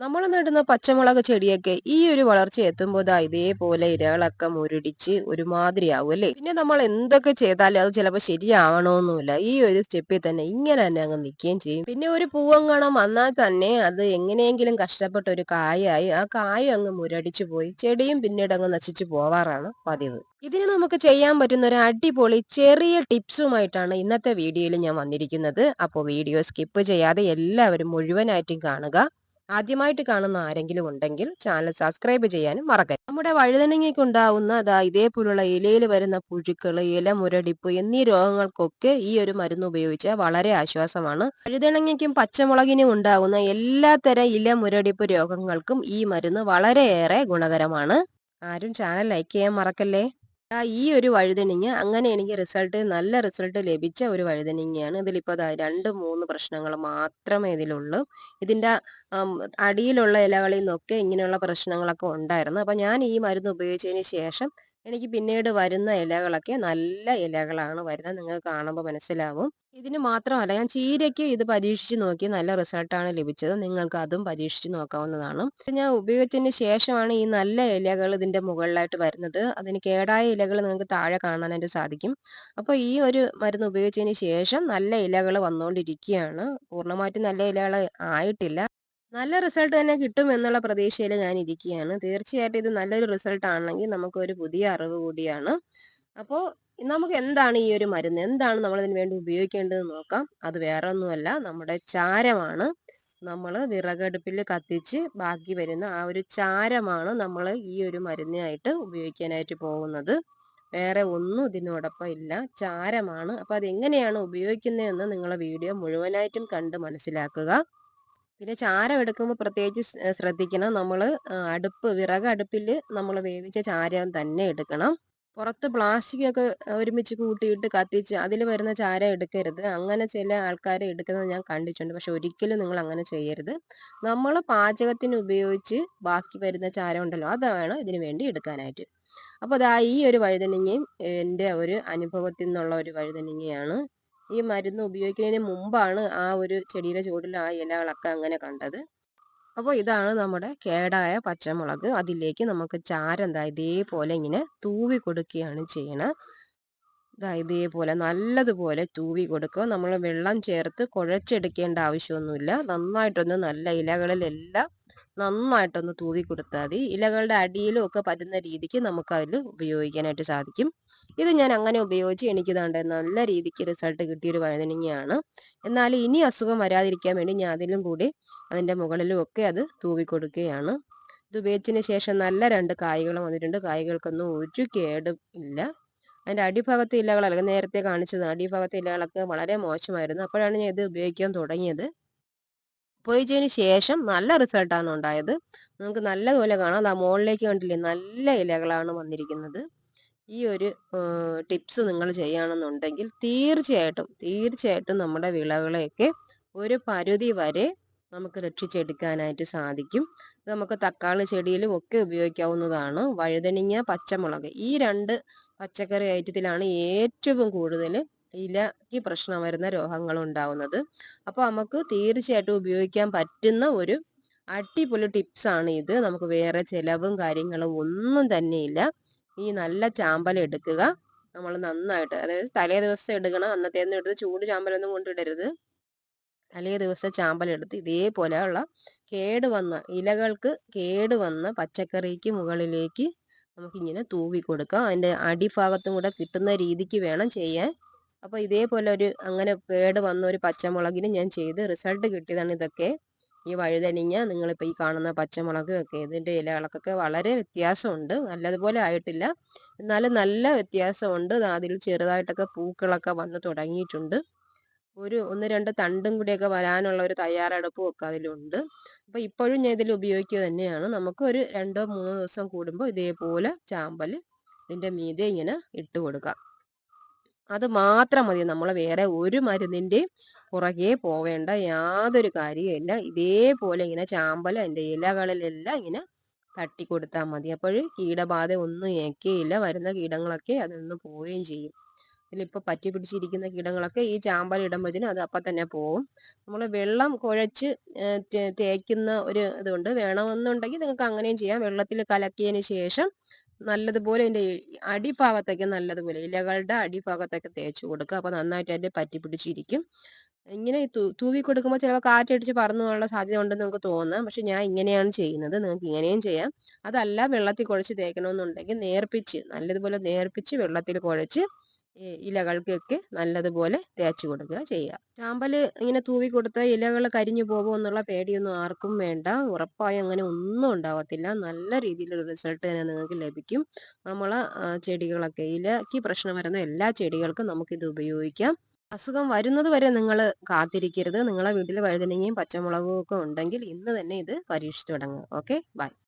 നമ്മൾ നടുന്ന പച്ചമുളക് ചെടിയൊക്കെ ഈ ഒരു വളർച്ച എത്തുമ്പോൾ ഇതേപോലെ ഇരകളൊക്കെ മുരടിച്ച് ഒരുമാതിരി ആവും അല്ലേ? പിന്നെ നമ്മൾ എന്തൊക്കെ ചെയ്താലും അത് ചിലപ്പോൾ ശരിയാവണമെന്നുമില്ല ഈ ഒരു സ്റ്റെപ്പിൽ തന്നെ ഇങ്ങനെ തന്നെ അങ്ങ് നിൽക്കുകയും ചെയ്യും. പിന്നെ ഒരു പൂവങ്ങണം വന്നാൽ തന്നെ അത് എങ്ങനെയെങ്കിലും കഷ്ടപ്പെട്ട ഒരു കായായി ആ കായ അങ്ങ് മുരടിച്ചു പോയി ചെടിയും പിന്നീട് അങ്ങ് നശിച്ചു പോവാറാണ് പതിവ്. ഇതിന് നമുക്ക് ചെയ്യാൻ പറ്റുന്ന ഒരു അടിപൊളി ചെറിയ ടിപ്സുമായിട്ടാണ് ഇന്നത്തെ വീഡിയോയിൽ ഞാൻ വന്നിരിക്കുന്നത്. അപ്പോൾ വീഡിയോ സ്കിപ്പ് ചെയ്യാതെ എല്ലാവരും മുഴുവനായിട്ടും കാണുക. ആദ്യമായിട്ട് കാണുന്ന ആരെങ്കിലും ഉണ്ടെങ്കിൽ ചാനൽ സബ്സ്ക്രൈബ് ചെയ്യാനും മറക്കരുത്. നമ്മുടെ വഴുതനങ്ങയ്ക്ക് ഉണ്ടാവുന്ന അതാ ഇതേപോലുള്ള ഇലയിൽ വരുന്ന പുഴുക്കൾ ഇല മുരടിപ്പ് എന്നീ രോഗങ്ങൾക്കൊക്കെ ഈ ഒരു മരുന്ന് ഉപയോഗിച്ചാൽ വളരെ ആശ്വാസമാണ്. വഴുതനങ്ങയ്ക്കും പച്ചമുളകിനും ഉണ്ടാകുന്ന എല്ലാത്തരം ഇല മുരടിപ്പ് രോഗങ്ങൾക്കും ഈ മരുന്ന് വളരെയേറെ ഗുണകരമാണ്. ആരും ചാനൽ ലൈക്ക് ചെയ്യാൻ മറക്കല്ലേ? ആ ഈ ഒരു വഴുതനങ്ങ അങ്ങനെ എനിക്ക് റിസൾട്ട് നല്ല റിസൾട്ട് ലഭിച്ച ഒരു വഴുതനങ്ങയാണ്. ഇതിലിപ്പോൾ രണ്ട് മൂന്ന് പ്രശ്നങ്ങൾ മാത്രമേ ഇതിലുള്ളൂ. ഇതിന്റെ അടിയിലുള്ള ഇലകളിൽ നിന്നൊക്കെ ഇങ്ങനെയുള്ള പ്രശ്നങ്ങളൊക്കെ ഉണ്ടായിരുന്നു. അപ്പോൾ ഞാൻ ഈ മരുന്ന് ഉപയോഗിച്ചതിന് ശേഷം എനിക്ക് പിന്നീട് വരുന്ന ഇലകളൊക്കെ നല്ല ഇലകളാണ് വരുന്നത്. നിങ്ങൾക്ക് കാണുമ്പോൾ മനസ്സിലാവും. ഇതിന് മാത്രമല്ല ഞാൻ ചീരയ്ക്ക് ഇത് പരീക്ഷിച്ച് നോക്കി നല്ല റിസൾട്ടാണ് ലഭിച്ചത്. നിങ്ങൾക്ക് അതും പരീക്ഷിച്ച് നോക്കാവുന്നതാണ്. ഞാൻ ഉപയോഗിച്ചതിന് ശേഷമാണ് ഈ നല്ല ഇലകൾ ഇതിന്റെ മുകളിലായിട്ട് വരുന്നത്. അതിന് കേടായ ഇലകൾ നിങ്ങൾക്ക് താഴെ കാണാനായിട്ട് സാധിക്കും. അപ്പോൾ ഈ ഒരു മരുന്ന് ഉപയോഗിച്ചതിന് ശേഷം നല്ല ഇലകൾ വന്നുകൊണ്ടിരിക്കുകയാണ്. പൂർണമായിട്ടും നല്ല ഇലകൾ ആയിട്ടില്ല. നല്ല റിസൾട്ട് തന്നെ കിട്ടും എന്നുള്ള പ്രതീക്ഷയിൽ ഞാൻ ഇരിക്കുകയാണ്. തീർച്ചയായിട്ടും ഇത് നല്ലൊരു റിസൾട്ട് ആണെങ്കിൽ നമുക്ക് ഒരു പുതിയ അറിവ് കൂടിയാണ്. അപ്പോൾ നമുക്ക് എന്താണ് ഈ ഒരു മരുന്ന്? എന്താണ് നമ്മൾ ഇതിന് വേണ്ടി ഉപയോഗിക്കേണ്ടത് നോക്കാം. അത് വേറെ ഒന്നുമല്ല നമ്മുടെ ചാരമാണ്. നമ്മൾ വിറകടുപ്പിൽ കത്തിച്ച് ബാക്കി വരുന്ന ആ ഒരു ചാരമാണ് നമ്മൾ ഈ ഒരു മരുന്നായിട്ട് ഉപയോഗിക്കാനായിട്ട് പോകുന്നത്. വേറെ ഒന്നും ഇതിനോടൊപ്പം ഇല്ല. ചാരമാണ്. അപ്പോൾ അതെങ്ങനെയാണ് ഉപയോഗിക്കുന്നതെന്ന് നിങ്ങളെ വീഡിയോ മുഴുവനായിട്ടും കണ്ട് മനസ്സിലാക്കുക. പിന്നെ ചാരം എടുക്കുമ്പോൾ പ്രത്യേകിച്ച് ശ്രദ്ധിക്കണം. നമ്മൾ അടുപ്പ് വിറക് അടുപ്പിൽ നമ്മൾ വേവിച്ച ചാരം തന്നെ എടുക്കണം. പുറത്ത് പ്ലാസ്റ്റിക് ഒക്കെ ഒരുമിച്ച് കൂട്ടിയിട്ട് കത്തിച്ച് അതിൽ വരുന്ന ചാരം എടുക്കരുത്. അങ്ങനെ ചില ആൾക്കാർ എടുക്കുന്നത് ഞാൻ കണ്ടിട്ടുണ്ട്. പക്ഷെ ഒരിക്കലും നിങ്ങൾ അങ്ങനെ ചെയ്യരുത്. നമ്മൾ പാചകത്തിന് ഉപയോഗിച്ച് ബാക്കി വരുന്ന ചാരം ഉണ്ടല്ലോ അതാണ് ഇതിനു വേണ്ടി എടുക്കാനായിട്ട്. അപ്പോൾ അതാ ഈ ഒരു വഴുതനങ്ങയും എന്റെ ഒരു അനുഭവത്തിൽ നിന്നുള്ള ഒരു വഴുതനങ്ങയാണ് ഈ മരുന്ന് ഉപയോഗിക്കുന്നതിന് മുമ്പാണ് ആ ഒരു ചെടിയുടെ ചുവട്ടിൽ ആ ഇലകളൊക്കെ അങ്ങനെ കണ്ടത്. അപ്പോൾ ഇതാണ് നമ്മുടെ കേടായ പച്ചമുളക്. അതിലേക്ക് നമുക്ക് ചാരം ഇതേപോലെ ഇങ്ങനെ തൂവി കൊടുക്കുകയാണ് ചെയ്യണം. ഇതാ ഇതേപോലെ നല്ലതുപോലെ തൂവി കൊടുക്കുക. നമ്മൾ വെള്ളം ചേർത്ത് കുഴച്ചെടുക്കേണ്ട ആവശ്യമൊന്നുമില്ല. നന്നായിട്ടൊന്ന് നല്ല ഇലകളിലെല്ലാം നന്നായിട്ടൊന്ന് തൂവി കൊടുത്താൽ മതി. ഇലകളുടെ അടിയിലും ഒക്കെ പറ്റുന്ന രീതിക്ക് നമുക്ക് അതിൽ ഉപയോഗിക്കാനായിട്ട് സാധിക്കും. ഇത് ഞാൻ അങ്ങനെ ഉപയോഗിച്ച് എനിക്ക് ഇതാണ്ട് നല്ല രീതിക്ക് റിസൾട്ട് കിട്ടിയൊരു വഴുതനങ്ങയാണ്. എന്നാൽ ഇനി അസുഖം വരാതിരിക്കാൻ വേണ്ടി ഞാൻ അതിലും കൂടി അതിന്റെ മുകളിലും ഒക്കെ അത് തൂവി കൊടുക്കുകയാണ്. ഇത് ഉപയോഗിച്ചതിന് ശേഷം നല്ല രണ്ട് കായ്കൾ വന്നിട്ടുണ്ട്. കായ്കൾക്കൊന്നും ഒരു കേടും ഇല്ല. അതിന്റെ അടിഭാഗത്തെ ഇലകളല്ല നേരത്തെ കാണിച്ചത് അടിഭാഗത്തെ ഇലകളൊക്കെ വളരെ മോശമായിരുന്നു. അപ്പോഴാണ് ഞാൻ ഇത് ഉപയോഗിക്കാൻ തുടങ്ങിയത്. ഉപയോഗിച്ചതിന് ശേഷം നല്ല റിസൾട്ടാണ് ഉണ്ടായത്. നമുക്ക് നല്ലതുപോലെ കാണാം. ആ മുകളിലേക്ക് കണ്ടില്ലേ? നല്ല ഇലകളാണ് വന്നിരിക്കുന്നത്. ഈ ഒരു ടിപ്സ് നിങ്ങൾ ചെയ്യുകയാണെന്നുണ്ടെങ്കിൽ തീർച്ചയായിട്ടും തീർച്ചയായിട്ടും നമ്മുടെ വിളകളെയൊക്കെ ഒരു പരിധി വരെ നമുക്ക് രക്ഷിച്ചെടുക്കാനായിട്ട് സാധിക്കും. നമുക്ക് തക്കാളി ചെടിയിലും ഒക്കെ ഉപയോഗിക്കാവുന്നതാണ്. വഴുതനങ്ങ പച്ചമുളക് ഈ രണ്ട് പച്ചക്കറി ഐറ്റത്തിലാണ് ഏറ്റവും കൂടുതൽ ഇലക്ക് പ്രശ്നം വരുന്ന രോഗങ്ങൾ ഉണ്ടാവുന്നത്. അപ്പോൾ നമുക്ക് തീർച്ചയായിട്ടും ഉപയോഗിക്കാൻ പറ്റുന്ന ഒരു അടിപൊളി ടിപ്സ് ആണ് ഇത്. നമുക്ക് വേറെ ചിലവും കാര്യങ്ങളും ഒന്നും തന്നെയില്ല ഈ നല്ല ചാമ്പൽ എടുക്കുക. നമ്മൾ നന്നായിട്ട് അതായത് തലേ ദിവസം എടുക്കണം. അന്നത്തേന്ന് എടുത്ത് ചൂട് ചാമ്പലൊന്നും കൊണ്ടിടരുത് തലേ ദിവസം ചാമ്പൽ എടുത്ത് ഇതേപോലെയുള്ള കേട് വന്ന ഇലകൾക്ക് കേട് വന്ന പച്ചക്കറിക്ക് മുകളിലേക്ക് നമുക്കിങ്ങനെ തൂവി കൊടുക്കാം. അതിന്റെ അടിഭാഗത്തും കൂടെ കിട്ടുന്ന രീതിക്ക് വേണം ചെയ്യാൻ. അപ്പോൾ ഇതേപോലെ ഒരു അങ്ങനെ കേട് വന്ന ഒരു പച്ചമുളകിന് ഞാൻ ചെയ്ത് റിസൾട്ട് കിട്ടിയതാണ് ഇതൊക്കെ. ഈ വഴുതനിങ്ങ നിങ്ങളിപ്പോൾ ഈ കാണുന്ന പച്ചമുളക് ഒക്കെ ഇതിന്റെ ഇലകളൊക്കെ വളരെ വ്യത്യാസമുണ്ട്. നല്ലതുപോലെ ആയിട്ടില്ല. എന്നാലും നല്ല വ്യത്യാസമുണ്ട്. അതിൽ ചെറുതായിട്ടൊക്കെ പൂക്കളൊക്കെ വന്ന് തുടങ്ങിയിട്ടുണ്ട്. ഒരു ഒന്ന് രണ്ട് തണ്ടും കൂടിയൊക്കെ വരാനുള്ള ഒരു തയ്യാറെടുപ്പും ഒക്കെ അതിലുണ്ട്. അപ്പോൾ ഇപ്പോഴും ഞാൻ ഇതിൽ ഉപയോഗിക്കുക തന്നെയാണ്. നമുക്ക് ഒരു രണ്ടോ മൂന്നോ ദിവസം കൂടുമ്പോൾ ഇതേപോലെ ചാമ്പൽ ഇതിന്റെ മീതെ ഇങ്ങനെ ഇട്ട് കൊടുക്കാം. അത് മാത്രം മതി. നമ്മൾ വേറെ ഒരു മരുന്നിന്റെയും പുറകെ പോവേണ്ട യാതൊരു കാര്യമില്ല ഇതേപോലെ ഇങ്ങനെ ചാമ്പൽ അതിന്റെ ഇലകളിലെല്ലാം ഇങ്ങനെ തട്ടി കൊടുത്താൽ മതി. അപ്പോൾ കീടബാധ ഒന്നും ഏക്കുകയില്ല വരുന്ന കീടങ്ങളൊക്കെ അതിൽ നിന്ന് പോവുകയും ചെയ്യും. ഇതിലിപ്പോൾ പറ്റി പിടിച്ചിരിക്കുന്ന കീടങ്ങളൊക്കെ ഈ ചാമ്പൽ ഇടുമ്പോഴത്തേനും അത് അപ്പം തന്നെ പോവും. നമ്മൾ വെള്ളം കുഴച്ച് തേക്കുന്ന ഒരു ഇതുണ്ട്. വേണമെന്നുണ്ടെങ്കിൽ നിങ്ങൾക്ക് അങ്ങനെയും ചെയ്യാം. വെള്ളത്തിൽ കലക്കിയതിന് ശേഷം നല്ലതുപോലെ അതിന്റെ അടിഭാഗത്തേക്ക് നല്ലതുപോലെ ഇലകളുടെ അടിഭാഗത്തേക്ക് തേച്ച് കൊടുക്കുക. അപ്പോൾ നന്നായിട്ട് അതിന്റെ പറ്റി പിടിച്ചിരിക്കും. ഇങ്ങനെ തൂവി കൊടുക്കുമ്പോൾ ചിലപ്പോൾ കാറ്റടിച്ച് പറന്നു പോകാനുള്ള സാധ്യത ഉണ്ടെന്ന് നിങ്ങൾക്ക് തോന്നാം. പക്ഷെ ഞാൻ ഇങ്ങനെയാണ് ചെയ്യുന്നത്. നിങ്ങൾക്ക് ഇങ്ങനെയും ചെയ്യാം. അതല്ല വെള്ളത്തിൽ കുഴച്ച് തേക്കണമെന്നുണ്ടെങ്കിൽ നേർപ്പിച്ച് നല്ലതുപോലെ നേർപ്പിച്ച് വെള്ളത്തിൽ കുഴച്ച് ഇലകൾക്കൊക്കെ നല്ലതുപോലെ തേച്ച് കൊടുക്കുക ചെയ്യുക. ചാമ്പൽ ഇങ്ങനെ തൂവി കൊടുത്ത ഇലകൾ കരിഞ്ഞു പോകുമോ എന്നുള്ള പേടിയൊന്നും ആർക്കും വേണ്ട. ഉറപ്പായും അങ്ങനെ ഒന്നും ഉണ്ടാവത്തില്ല. നല്ല രീതിയിലുള്ള റിസൾട്ട് തന്നെ നിങ്ങൾക്ക് ലഭിക്കും. നമ്മൾ ചെടികളൊക്കെ ഇലക്ക് പ്രശ്നം വരുന്ന എല്ലാ ചെടികൾക്കും നമുക്കിത് ഉപയോഗിക്കാം. അസുഖം വരുന്നത് വരെ നിങ്ങൾ കാത്തിരിക്കരുത്. നിങ്ങളെ വീട്ടിൽ വഴുതനങ്ങയും പച്ചമുളകും ഒക്കെ ഉണ്ടെങ്കിൽ ഇന്ന് തന്നെ ഇത് പരീക്ഷിച്ചു തുടങ്ങുക. ഓക്കെ? ബൈ.